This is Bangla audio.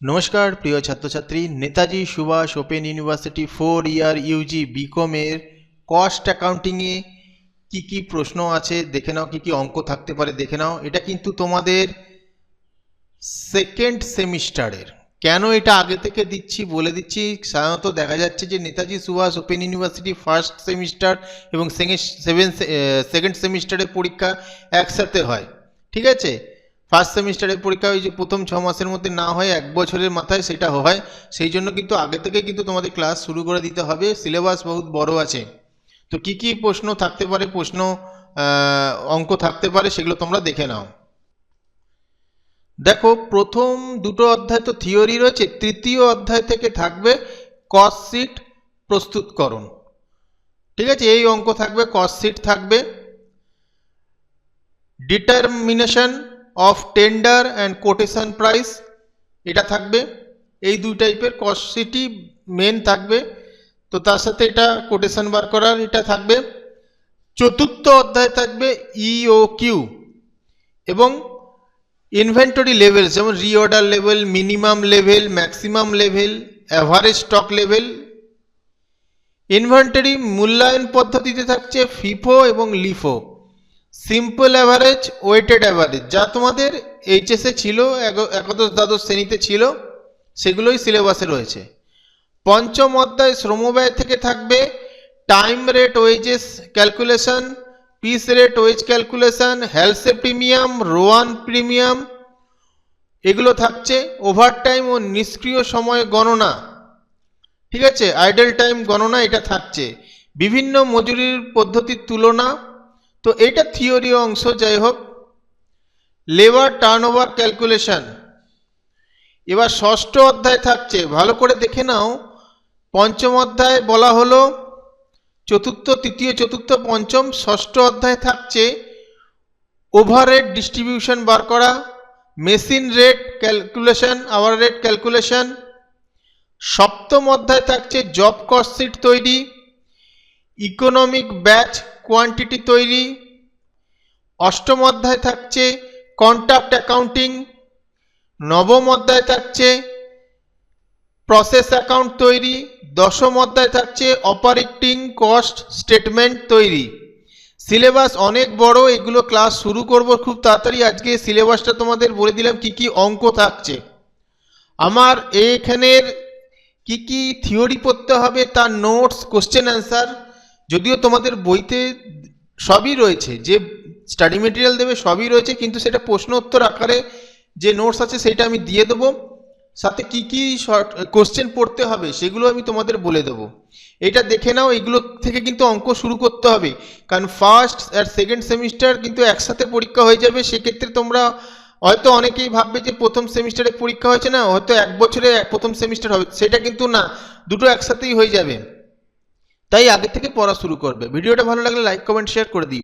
নমস্কার, প্রিয় ছাত্রছাত্রী। Netaji Subhas open university four year UG বিকমের cost অ্যাকাউন্টিংয়ে কি কি প্রশ্ন আছে দেখে নাও, কি কি অঙ্ক থাকতে পারে দেখে নাও। এটা কিন্তু তোমাদের সেকেন্ড সেমিস্টারের কেন এটা আগে থেকে দিচ্ছি, বলে দিচ্ছি? সাধারণত দেখা যাচ্ছে যে Netaji Subhas open university first semester এবং সেভেন সেকেন্ড সেমিস্টারের পরীক্ষা একসাথে হয়। ঠিক আছে? ফার্স্ট সেমিস্টারের পরীক্ষা ওই যে প্রথম ছ মাসের মধ্যে না হয় এক বছরের মাথায় সেটা হয়, সেই জন্য কিন্তু আগে থেকে কিন্তু তোমাদের ক্লাস শুরু করে দিতে হবে সিলেবাস বহুত বড় আছে। তো কি কি প্রশ্ন থাকতে পারে, প্রশ্ন অঙ্ক থাকতে পারে সেগুলো তোমরা দেখে নাও। দেখো, প্রথম দুটো অধ্যায় তো থিওরি রয়েছে, তৃতীয় অধ্যায় থেকে থাকবে কস সিট প্রস্তুতকরণ। ঠিক আছে, এই অঙ্ক থাকবে কস সিট থাকবে। Determination of tender and quotation price এটা থাকবে। এই দুই টাইপের কস সিটই মেন থাকবে। তো তার সাথে এটা কোটেশন বার করার এটা থাকবে। চতুর্থ অধ্যায় থাকবে ইও কিউ এবং ইনভেন্টরি লেভেল যেমন reorder level minimum level maximum level average stock level inventory মূল্যায়ন পদ্ধতিতে থাকছে ফিফো এবং LIFO simple average weighted average যা তোমাদের এইচএসে ছিল একাদশ দ্বাদশ শ্রেণীতে ছিল, সেগুলোই সিলেবাসে রয়েছে। পঞ্চম অধ্যায় শ্রমব্যয় থেকে থাকবে। Time rate wages calculation piece rate wage calculation হেলসে premium Rowan premium এগুলো থাকছে। ওভারটাইম ও নিষ্ক্রিয় সময় গণনা। ঠিক আছে? আইডল টাইম গণনা, এটা থাকছে। বিভিন্ন মজুরির পদ্ধতির তুলনা তো এটা থিওরি অংশ, যাই হোক, লেবার টার্ন ওভার ক্যালকুলেশন এবার ষষ্ঠ অধ্যায় থাকছে, ভালো করে দেখে নাও। পঞ্চম অধ্যায় বলা হলো, চতুর্থ, তৃতীয়, চতুর্থ, পঞ্চম, ষষ্ঠ অধ্যায় থাকছে ওভারহেড ডিস্ট্রিবিউশন বার করা machine rate calculation hour rate calculation সপ্তম অধ্যায় থাকছে জব কস্ট শিট তৈরি ইকোনমিক ব্যাচ কোয়ান্টিটি তৈরি। অষ্টম অধ্যায় থাকছে কন্ট্রাক্ট অ্যাকাউন্টিং নবম অধ্যায় থাকছে প্রসেস অ্যাকাউন্ট তৈরি। দশম অধ্যায় থাকছে অপারেটিং কস্ট স্টেটমেন্ট তৈরি। সিলেবাস অনেক বড়, এগুলো ক্লাস শুরু করব খুব তাড়াতাড়ি। আজকে সিলেবাসটা তোমাদের বলে দিলাম কি কি অঙ্ক থাকছে। আমার এখানের কি কি থিওরি পড়তে হবে তার নোটস কোশ্চেন অ্যান্সার যদিও তোমাদের বইতে সবই রয়েছে, যে স্টাডি মেটেরিয়াল দেবে সবই রয়েছে, কিন্তু সেটা প্রশ্ন উত্তর আকারে যে নোটস আছে সেটা আমি দিয়ে দেবো। সাথে কি কি শর্ট কোশ্চেন পড়তে হবে সেগুলো আমি তোমাদের বলে দেবো। এটা দেখে নাও, এগুলো থেকে কিন্তু অঙ্ক শুরু করতে হবে। কারণ ফার্স্ট আর সেকেন্ড সেমিস্টার কিন্তু একসাথে পরীক্ষা হয়ে যাবে, সেক্ষেত্রে তোমরা হয়তো অনেকেই ভাববে যে প্রথম সেমিস্টারে পরীক্ষা হয়েছে না, হয়তো এক বছরে প্রথম সেমিস্টার হবে, সেটা কিন্তু না, দুটো একসাথেই হয়ে যাবে। তাই আগে থেকে পড়া শুরু করবে। ভিডিওটা ভালো লাগলে লাইক কমেন্ট শেয়ার করে দিই